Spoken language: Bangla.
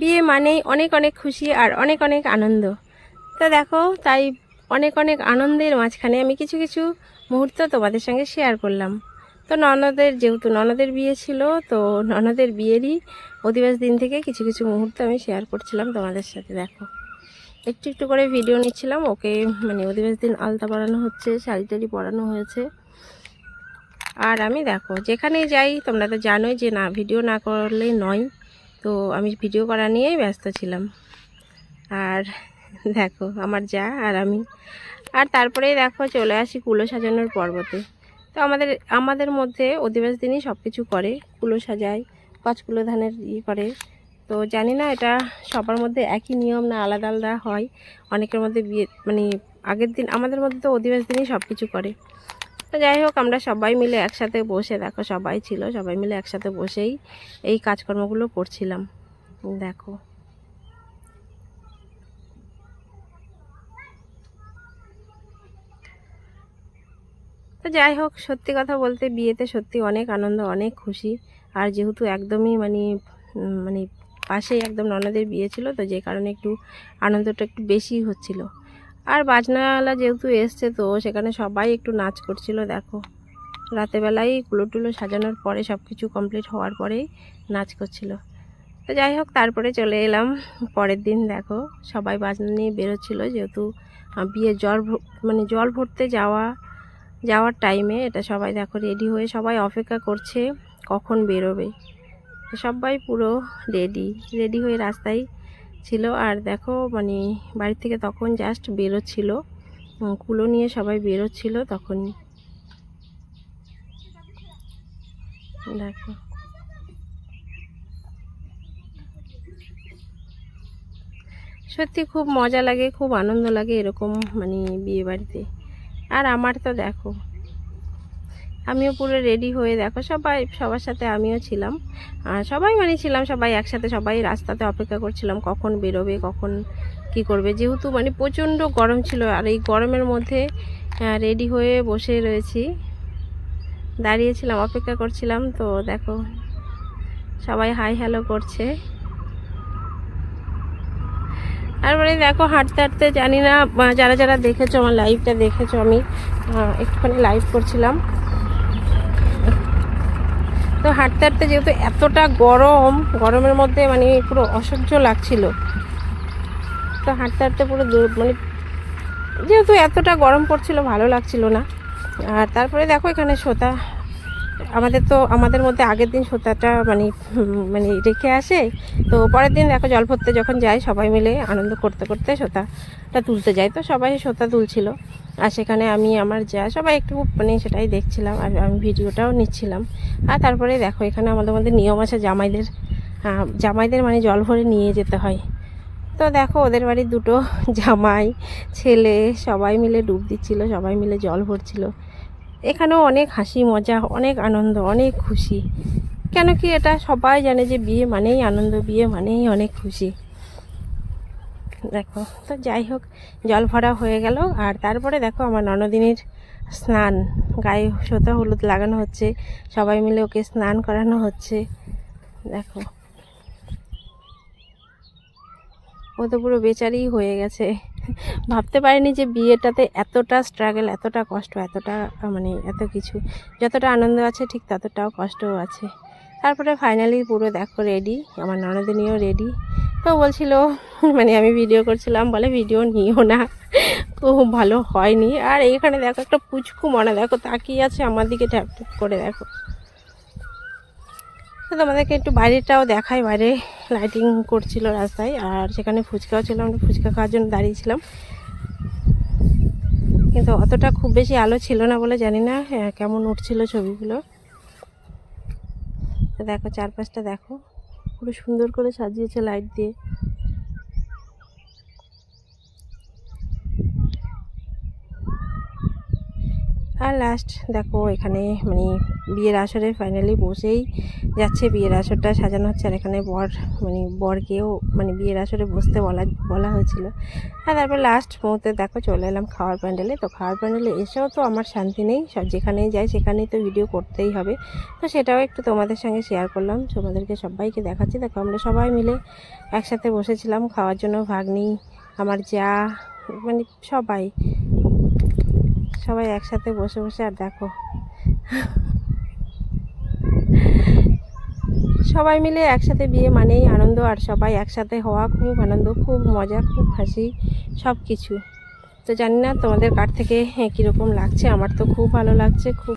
বিয়ে মানেই অনেক অনেক খুশি আর অনেক অনেক আনন্দ। তো দেখো, তাই অনেক অনেক আনন্দের মাঝখানে আমি কিছু কিছু মুহূর্ত তোমাদের সঙ্গে শেয়ার করলাম। তো ননদের, যেহেতু ননদের বিয়ে ছিল, তো ননদের বিয়েরই অধিবাস দিন থেকে কিছু কিছু মুহূর্ত আমি শেয়ার করছিলাম তোমাদের সাথে, দেখো। একটু একটু করে ভিডিও নিচ্ছিলাম, ওকে মানে অধিবাস দিন আলতা পরানো হচ্ছে, শাড়ি টাড়ি পরানো হয়েছে। আর আমি দেখো, যেখানেই যাই, তোমরা তো জানোই যে না ভিডিও না করলে নয়। তো আমি ভিডিও করা নিয়েই ব্যস্ত ছিলাম। আর দেখো, আমার যা আর আমি। আর তারপরেই দেখো, চলে আসি কুলো সাজানোর পর্বতে। তো আমাদের আমাদের মধ্যে অধিবাস দিনই সব কিছু করে, কুলো সাজায়, পাঁচকুলো ধানের ইয়ে করে। তো জানি না, এটা সবার মধ্যে একই নিয়ম না আলাদা আলাদা হয়? অনেকের মধ্যে বিয়ে মানে আগের দিন, আমাদের মধ্যে তো অধিবাস দিনই সব কিছু করে। তো যাই হোক, আমরা সবাই মিলে একসাথে বসে, দেখো সবাই ছিল, সবাই মিলে একসাথে বসেই এই কাজকর্মগুলো করছিলাম। দেখো। তো যাই হোক, সত্যি কথা বলতে বিয়েতে সত্যি অনেক আনন্দ, অনেক খুশি। আর যেহেতু একদমই মানে মানে পাশেই একদম ননদের বিয়ে ছিল, তো যে কারণে একটু আনন্দটা একটু বেশি হচ্ছিল। আর বাজনাওয়ালা যেহেতু এসছে তো সেখানে সবাই একটু নাচ করছিল, দেখো। রাতেবেলায় কুলো টুলো সাজানোর পরে সব কিছু কমপ্লিট হওয়ার পরেই নাচ করছিল। তো যাই হোক, তারপরে চলে এলাম। পরের দিন দেখো, সবাই বাজনা নিয়ে বেরোচ্ছিল, যেহেতু বিয়ে জল মানে জল ভরতে যাওয়া, যাওয়ার টাইমে এটা সবাই দেখো রেডি হয়ে সবাই অপেক্ষা করছে কখন বেরোবে। সবাই পুরো রেডি রেডি হয়ে রাস্তায় ছিল। আর দেখো মানে বাড়ি থেকে তখন জাস্ট বেরোচ্ছিল। কুলো নিয়ে সবাই বেরোচ্ছিল তখনই দেখো। সত্যি খুব মজা লাগে, খুব আনন্দ লাগে এরকম মানে বিয়ে বাড়িতে। আর আমার তো দেখো আমিও পুরো রেডি হয়ে দেখো, সবাই, সবার সাথে আমিও ছিলাম। সবাই মানে ছিলাম, সবাই একসাথে, সবাই রাস্তাতে অপেক্ষা করছিলাম, কখন বেরোবে, কখন কি করবে। যেহেতু মানে প্রচণ্ড গরম ছিল, আর এই গরমের মধ্যে রেডি হয়ে বসে রয়েছি। দাঁড়িয়েছিলাম, অপেক্ষা করছিলাম, তো দেখো, সবাই হাই হ্যালো করছে। তারপরে দেখো, হাঁটতে হাঁটতে জানি না যারা যারা দেখেছ আমার লাইভটা দেখেছ আমি একটুখানি লাইভ করছিলাম। তো হাঁটতে হাঁটতে যেহেতু এতটা গরম, গরমের মধ্যে মানে পুরো অসহ্য লাগছিল। তো হাঁটতে হাঁটতে পুরো মানে যেহেতু এতটা গরম পড়ছিল, ভালো লাগছিল না। আর তারপরে দেখো এখানে সোতা আমাদের তো আমাদের মধ্যে আগের দিন সোতাটা মানে মানে রেখে আসে। তো পরের দিন দেখো জল ভরতে যখন যাই সবাই মিলে আনন্দ করতে করতে সোতাটা তুলতে যাই তো সবাই সোতা তুলছিল। আর সেখানে আমি আমার যা সবাই একটু মানে সেটাই দেখছিলাম আর আমি ভিডিওটাও নিচ্ছিলাম। আর তারপরে দেখো এখানে আমাদের মধ্যে নিয়ম আছে জামাইদের আহ, জামাইদের মানে জল ভরে নিয়ে যেতে হয়। তো দেখো ওদের বাড়ির দুটো জামাই ছেলে সবাই মিলে ডুব দিচ্ছিল সবাই মিলে জল ভরছিল। এখানেও অনেক হাসি, মজা, অনেক আনন্দ, অনেক খুশি। কেন কি এটা সবাই জানে যে বিয়ে মানেই আনন্দ, বিয়ে মানেই অনেক খুশি। দেখো, তো যাই হোক, জল ভরা হয়ে গেল। আর তারপরে দেখো আমার ননদিনীর স্নান। গায়ে সোতা হলুদ লাগানো হচ্ছে। সবাই মিলে ওকে স্নান করানো হচ্ছে। দেখো। ও তো পুরো বেচারই হয়ে গেছে। ভাবতে পারিনি যে বিয়েটাতে এতটা স্ট্রাগল এতটা কষ্ট, এতটা মানে এত কিছু। যতটা আনন্দ আছে ঠিক ততটাও কষ্টও আছে। তারপরে ফাইনালি পুরো দেখো রেডি আমার ননদিনীও রেডি তো বলছিল মানে আমি ভিডিও করছিলাম, বলে ভিডিও নিও না। খুব ভালো হয়নি। আর এইখানে দেখো একটা পুচকু মনে, দেখো তাকিয়ে আছে আমার দিকে ট্যাপ করে, দেখো। তোমাদেরকে একটু বাইরেটাও দেখাই, বাইরে লাইটিং করছিল রাস্তায়, আর সেখানে ফুচকাও ছিল, আমরা ফুচকা খাওয়ার জন্য দাঁড়িয়েছিলাম কিন্তু অতটা খুব বেশি আলো ছিল না বলে জানি না কেমন উঠছিল ছবিগুলো। দেখো, চারপাশটা দেখো, পুরো সুন্দর করে সাজিয়েছে লাইট দিয়ে। আর লাস্ট দেখো এখানে মানে বিয়ের আসরে ফাইনালি বসেই যাচ্ছে। বিয়ের আসরটা সাজানো হচ্ছে আর এখানে বর মানে বরকেও মানে বিয়ের আসরে বসতে বলা বলা হয়েছিল। আর তারপর লাস্ট মুহূর্তে দেখো চলে এলাম খাওয়ার প্যান্ডেলে তো খাওয়ার প্যান্ডেলে এসেও তো আমার শান্তি নেই। সব যেখানেই যাই সেখানেই তো ভিডিও করতেই হবে। তো সেটাও একটু তোমাদের সঙ্গে শেয়ার করলাম। তোমাদেরকে সবাইকে দেখাচ্ছি। দেখো আমরা সবাই মিলে একসাথে বসেছিলাম। খাওয়ার জন্য ভাগ্নি, আমার যা মানে সবাই সবাই একসাথে বসে বসে আর দেখো। সবাই মিলে একসাথে বিয়ে মানেই আনন্দ আর সবাই একসাথে হওয়া খুব আনন্দ খুব মজা খুব হাসি সব কিছু তো জানি না তোমাদের কার থেকে হ্যাঁ, কীরকম লাগছে আমার তো খুব ভালো লাগছে খুব